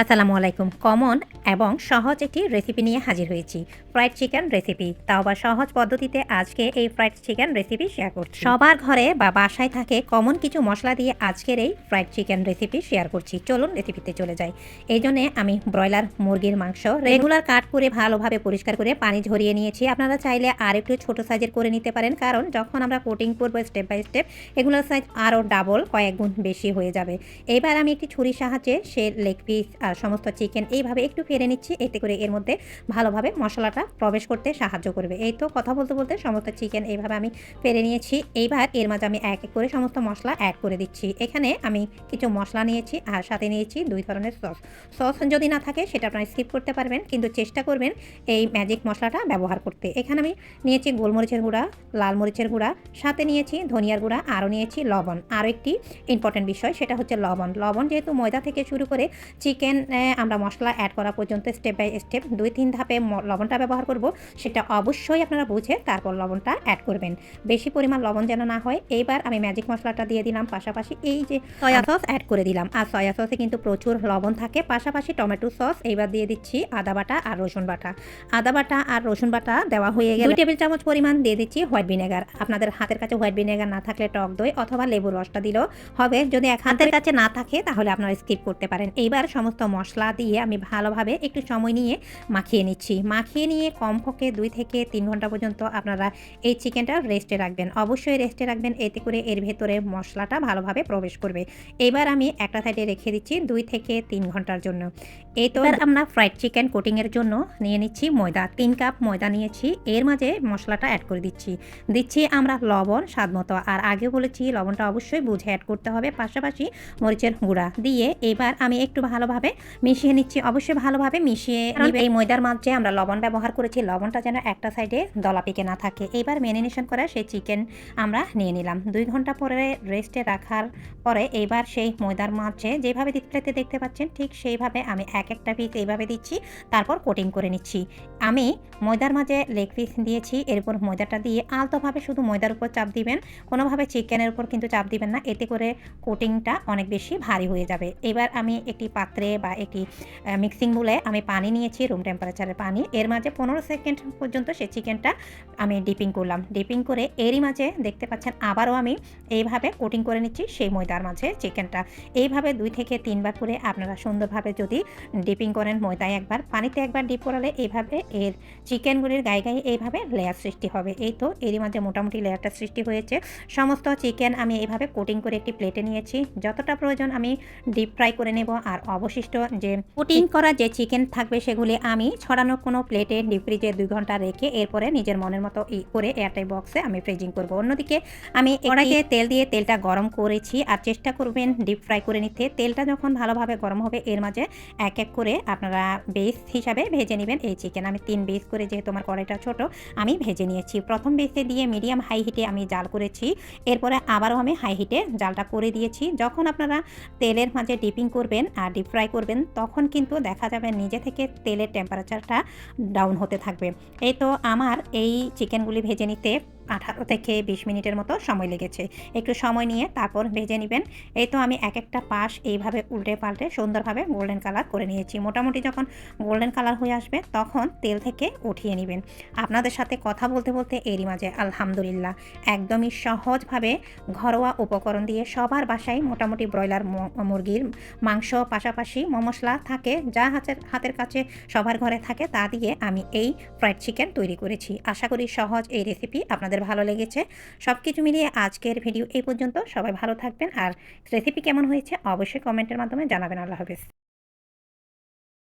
আসসালামু আলাইকুম। কমন এবং সহজ একটি রেসিপি নিয়ে হাজির হয়েছি। ফ্রাইড চিকেন রেসিপি তাও বা সহজ পদ্ধতিতে আজকে এই ফ্রাইড চিকেন রেসিপি শেয়ার করছি। সবার ঘরে বা বাসায় থাকে কমন কিছু মশলা দিয়ে আজকের এই ফ্রাইড চিকেন রেসিপি শেয়ার করছি। চলুন রেসিপিতে চলে যাই। এই জন্যে আমি ব্রয়লার মুরগির মাংস রেগুলার কাট করে ভালোভাবে পরিষ্কার করে পানি ঝরিয়ে নিয়েছি। আপনারা চাইলে আর একটু ছোটো সাইজের করে নিতে পারেন, কারণ যখন আমরা কোটিং করব স্টেপ বাই স্টেপ এগুলোর সাইজ আরও ডাবল কয়েক গুণ বেশি হয়ে যাবে। এবার আমি একটি ছুরির সাহায্যে সে লেগ পিস আর সমস্ত চিকেন এইভাবে একটু ফেরে নিচ্ছি, এতে করে এর মধ্যে ভালোভাবে মশলাটা প্রবেশ করতে সাহায্য করবে। এই তো কথা বলতে বলতে সমস্ত চিকেন এইভাবে আমি ফেরে নিয়েছি। এইবার এর মাঝে আমি এক এক করে সমস্ত মশলা অ্যাড করে দিচ্ছি। এখানে আমি কিছু মশলা নিয়েছি আর সাথে নিয়েছি দুই ধরনের সস সস যদি না থাকে সেটা আপনারা স্কিপ করতে পারবেন, কিন্তু চেষ্টা করবেন এই ম্যাজিক মশলাটা ব্যবহার করতে। এখানে আমি নিয়েছি গোলমরিচের গুঁড়া, লাল মরিচের গুঁড়া, সাথে নিয়েছি ধনিয়ার গুঁড়া, আরও নিয়েছি লবণ। আরও একটি ইম্পর্টেন্ট বিষয়, সেটা হচ্ছে লবণ। লবণ যেহেতু ময়দা থেকে শুরু করে চিকেন আমরা মশলা অ্যাড করা পর্যন্ত স্টেপ বাই স্টেপ দুই তিন ধাপে লবণটা ব্যবহার করব। সেটা অবশ্যই আপনারা বুঝে তারপর লবণটা অ্যাড করবেন। বেশি পরিমাণ লবণ যেন না হয় এইবার আমি ম্যাজিক মশলাটা দিয়ে দিলাম। পাশাপাশি এই যে সয়া সস অ্যাড করে দিলাম। আর সয়া সসে কিন্তু প্রচুর লবণ থাকে। পাশাপাশি টমেটো সস এইবার দিয়ে দিচ্ছি আদা বাটা আর রসুন বাটা। আদা বাটা আর রসুন বাটা দেওয়া হয়ে গেল দুই টেবিল চামচ পরিমাণ দিয়ে দিচ্ছি হোয়াইট ভিনেগার আপনাদের হাতের কাছে হোয়াইট ভিনেগার না থাকলে টক দই অথবা লেবুর রসটা দিলেও হবে। যদি এক হাতের কাছে না থাকে তাহলে আপনারা স্কিপ করতে পারেন। এইবার সমস্ত মশলা দিয়ে আমি ভালোভাবে একটু সময় নিয়ে মাখিয়ে নিচ্ছি। মাখিয়ে নিয়ে কমপক্ষে দুই থেকে তিন ঘণ্টা পর্যন্ত আপনারা এই চিকেনটা রেস্টে রাখবেন। অবশ্যই রেস্টে রাখবেন এতে করে এর ভেতরে মশলাটা ভালোভাবে প্রবেশ করবে। এবার আমি একটা সাইডে রেখে দিচ্ছি দুই থেকে তিন ঘণ্টার জন্য। এই তো আমরা ফ্রাইড চিকেন কোটিংয়ের জন্য নিয়ে নিচ্ছি ময়দা। তিন কাপ ময়দা নিয়েছি এর মাঝে মশলাটা অ্যাড করে দিচ্ছি। দিচ্ছি আমরা লবণ স্বাদ মতো। আর আগে বলেছি লবণটা অবশ্যই বুঝে অ্যাড করতে হবে পাশাপাশি মরিচের গুঁড়া। দিয়ে এবার আমি একটু ভালোভাবে মিশিয়ে নিচ্ছি। অবশ্যই ভালোভাবে মিশিয়ে। এই ময়দার মাঝে আমরা লবণ ব্যবহার করেছি। লবণটা যেন একটা সাইডে দলা পেকে না থাকে। এবার মেরিনেশন করা সেই চিকেন আমরা নিয়ে নিলাম। দুই ঘণ্টা পরে রেস্টে রাখার পরে এইবার সেই ময়দার মাঝে যেভাবে ডিসপ্লেতে দেখতে পাচ্ছেন ঠিক সেইভাবে আমি এক একটা পিস এইভাবে দিচ্ছি। তারপর কোটিং করে নিচ্ছি। আমি ময়দার মাঝে লেগ পিস দিয়েছি। এরপর ময়দাটা দিয়ে আলতোভাবে শুধু ময়দার উপর চাপ দিবেন। কোনোভাবে চিকেনের উপর কিন্তু চাপ দিবেন না। এতে করে কোটিংটা অনেক বেশি ভারী হয়ে যাবে। এবার আমি একটি পাত্রে বা একটি মিক্সিং বলে আমি পানি নিয়েছি রুম টেম্পারেচারের পানি। এর মাঝে পনেরো সেকেন্ড পর্যন্ত সেই চিকেনটা আমি ডিপিং করলাম। ডিপিং করে এরই মাঝে দেখতে পাচ্ছেন আবারও আমি এইভাবে কোটিং করে নিচ্ছি সেই ময়দার মাঝে চিকেনটা এইভাবে দুই থেকে তিনবার করে আপনারা সুন্দরভাবে যদি ডিপিং করেন ময়দায় একবার, পানিতে একবার ডিপ করালে এইভাবে এর চিকেনগুলির গায়ে গায়ে এইভাবে লেয়ার সৃষ্টি হবে। এই তো এরই মাঝে মোটামুটি লেয়ারটা সৃষ্টি হয়েছে। সমস্ত চিকেন আমি এইভাবে কোটিং করে একটি প্লেটে নিয়েছি। যতটা প্রয়োজন আমি ডিপ ফ্রাই করে নেব। আর অবশিষ্ট যে কোটিং করা যে চিকেন থাকবে সেগুলি আমি ছড়ানো কোনো প্লেটে ডিপ ফ্রিজে দুই ঘণ্টা রেখে এরপরে নিজের মনের মতো ই করে এয়ারটাই বক্সে আমি ফ্রিজিং করব। অন্যদিকে আমি কড়াইয়ে তেল দিয়ে তেলটা গরম করেছি আর চেষ্টা করবেন ডিপ ফ্রাই করে নিতে। তেলটা যখন ভালোভাবে গরম হবে এর মাঝে এক এক করে আপনারা বেস হিসাবে ভেজে নেবেন এই চিকেন আমি তিন বেস করে যেহেতু আমার কড়াইটা ছোট আমি ভেজে নিয়েছি। প্রথম বেসে দিয়ে মিডিয়াম হাই হিটে আমি জাল করেছি এরপরে আবারও আমি হাই হিটে জালটা করে দিয়েছি। যখন আপনারা তেলের মাঝে ডিপিং করবেন আর ডিপ ফ্রাই করবেন তখন কিন্তু দেখা যাবে নিজে থেকে তেলের টেম্পারেচারটা ডাউন হতে থাকবে। এই তো আমার এই চিকেনগুলি ভেজে নিতে আঠারো থেকে বিশ মিনিটের মতো সময় লেগেছে। একটু সময় নিয়ে তারপর ভেজে নেবেন। এই তো আমি এক একটা পাশ এইভাবে উল্টে পাল্টে সুন্দরভাবে গোল্ডেন কালার করে নিয়েছি। মোটামুটি যখন গোল্ডেন কালার হয়ে আসবে তখন তেল থেকে উঠিয়ে নেবেন। আপনাদের সাথে কথা বলতে বলতে এরই মাঝে আলহামদুলিল্লাহ একদমই সহজভাবে ঘরোয়া উপকরণ দিয়ে সবার বাসায় মোটামুটি ব্রয়লার মুরগির মাংস, পাশাপাশি মশলা থাকে, যা হাতের হাতের কাছে সবার ঘরে থাকে, তা দিয়ে আমি এই ফ্রাইড চিকেন তৈরি করেছি। আশা করি সহজ এই রেসিপি আপনাদের ভালো লেগেছে। সব কিছু মিলিয়ে আজকের ভিডিও এই পর্যন্ত। সবাই ভালো থাকবেন। আর রেসিপি কেমন হয়েছে অবশ্যই কমেন্টের মাধ্যমে জানাবেন। আল্লাহ হাফেজ।